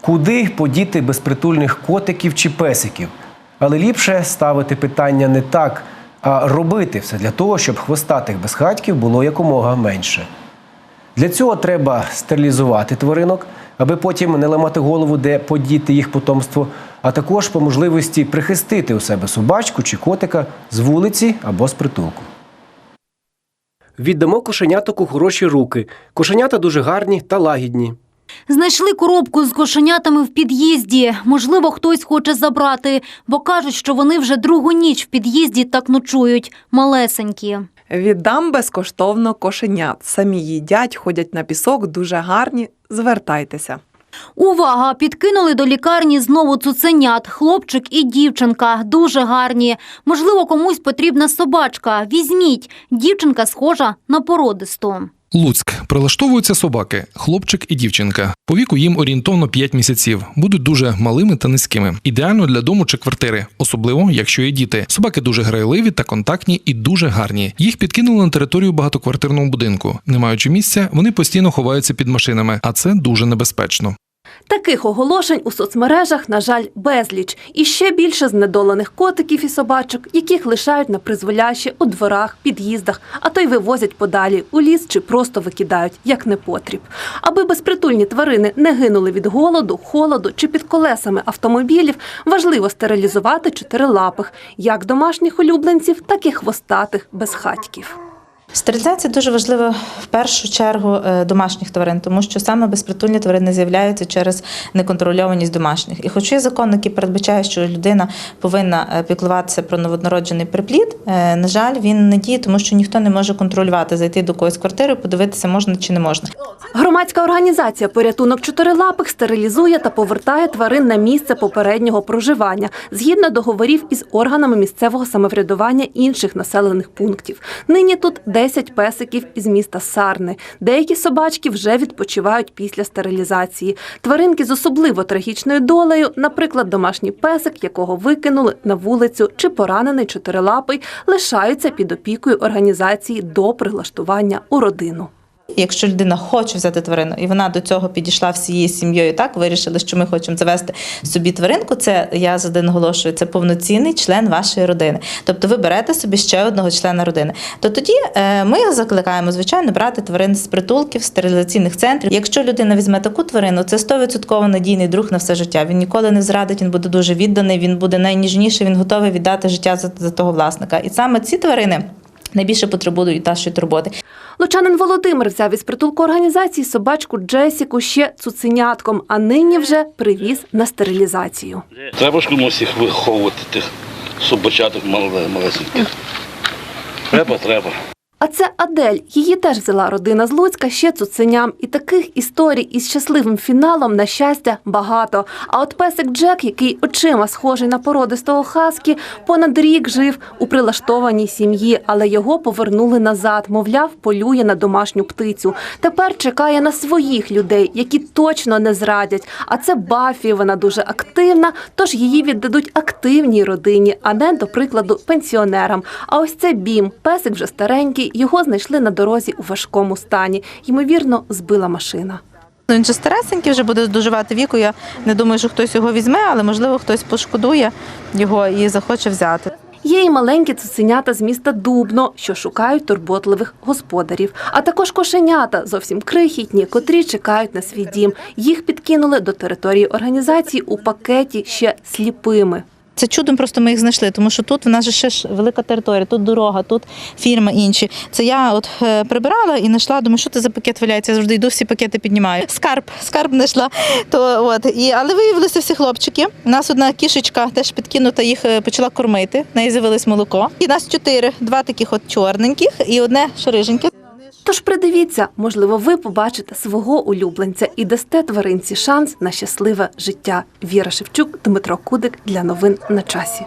Куди подіти безпритульних котиків чи песиків? Але ліпше ставити питання не так, а робити все для того, щоб хвостатих безхатьків було якомога менше. Для цього треба стерилізувати тваринок, аби потім не ламати голову, де подіти їх потомство, а також по можливості прихистити у себе собачку чи котика з вулиці або з притулку. Віддамо кошеняток у хороші руки. Кошенята дуже гарні та лагідні. Знайшли коробку з кошенятами в під'їзді. Можливо, хтось хоче забрати, бо кажуть, що вони вже другу ніч в під'їзді так ночують, малесенькі. Віддам безкоштовно кошенят. Самі їдять, ходять на пісок, дуже гарні. Звертайтеся. Увага! Підкинули до лікарні знову цуценят. Хлопчик і дівчинка дуже гарні. Можливо, комусь потрібна собачка. Візьміть. Дівчинка схожа на породисту. Луцьк прилаштовуються собаки, хлопчик і дівчинка. По віку їм орієнтовно 5 місяців. Будуть дуже малими та низькими. Ідеально для дому чи квартири, особливо якщо є діти. Собаки дуже грайливі та контактні і дуже гарні. Їх підкинули на територію багатоквартирного будинку. Не маючи місця, вони постійно ховаються під машинами, а це дуже небезпечно. Таких оголошень у соцмережах, на жаль, безліч. І ще більше знедолених котиків і собачок, яких лишають на призволяще у дворах, під'їздах, а то й вивозять подалі у ліс чи просто викидають як непотріб. Аби безпритульні тварини не гинули від голоду, холоду чи під колесами автомобілів, важливо стерилізувати чотирилапих, як домашніх улюбленців, так і хвостатих безхатьків. Стерилізація дуже важлива в першу чергу е, домашніх тварин, тому що саме безпритульні тварини з'являються через неконтрольованість домашніх. І хоч є закон, який передбачає, що людина повинна е, піклуватися про новонароджений приплід, е, на жаль, він не діє, тому що ніхто не може контролювати, зайти до когось квартири, подивитися, можна чи не можна. Громадська організація Порятунок чотирилапих стерилізує та повертає тварин на місце попереднього проживання згідно договорів із органами місцевого самоврядування інших населених пунктів. Нині тут 10 песиків із міста Сарни. Деякі собачки вже відпочивають після стерилізації. Тваринки з особливо трагічною долею, наприклад, домашній песик, якого викинули на вулицю, чи поранений чотирилапий, лишаються під опікою організації до прилаштування у родину. Якщо людина хоче взяти тварину, і вона до цього підійшла всією сім'єю, так вирішили, що ми хочемо завести собі тваринку. Це я завжди наголошую, це повноцінний член вашої родини. Тобто ви берете собі ще одного члена родини. То тоді е, ми закликаємо, звичайно, брати тварин з притулків, стерилізаційних центрів. Якщо людина візьме таку тварину, це 100% надійний друг на все життя. Він ніколи не зрадить, він буде дуже відданий, він буде найніжніший, він готовий віддати життя за, за того власника. І саме ці тварини. Найбільше потребують нашої турботи. Лучанин Володимир взяв із притулку організації собачку Джесіку ще цуценятком, а нині вже привіз на стерилізацію. Треба ж комусь їх виховувати, тих собачаток мале- малесеньких. Треба, треба. А це Адель. Її теж взяла родина з Луцька ще цуценям. І таких історій із щасливим фіналом, на щастя, багато. А от песик Джек, який очима схожий на породистого хаскі, понад рік жив у прилаштованій сім'ї, але його повернули назад. Мовляв, полює на домашню птицю. Тепер чекає на своїх людей, які точно не зрадять. А це Бафі. Вона дуже активна, тож її віддадуть активній родині, а не, до прикладу, пенсіонерам. А ось це Бім. Песик вже старенький. Його знайшли на дорозі у важкому стані. Ймовірно, збила машина. Ну, Він же старесенький, вже буде доживати віку. Я не думаю, що хтось його візьме, але можливо хтось пошкодує його і захоче взяти. Є й маленькі цуценята з міста Дубно, що шукають турботливих господарів, а також кошенята, зовсім крихітні, котрі чекають на свій дім. Їх підкинули до території організації у пакеті ще сліпими. Це чудом просто ми їх знайшли, тому що тут в нас же ще ж велика територія, тут дорога, тут фірми інші. Це я от е, прибирала і знайшла, думаю, що це за пакет валяється. Я завжди йду, всі пакети піднімаю. Скарб, скарб знайшла. То от і але виявилися всі хлопчики. У нас одна кішечка теж підкинута, їх е, почала кормити. В неї з'явилось молоко. І нас чотири, два таких от чорненьких і одне шориженьке. Тож придивіться, можливо, ви побачите свого улюбленця і дасте тваринці шанс на щасливе життя. Віра Шевчук, Дмитро Кудик для новин на часі.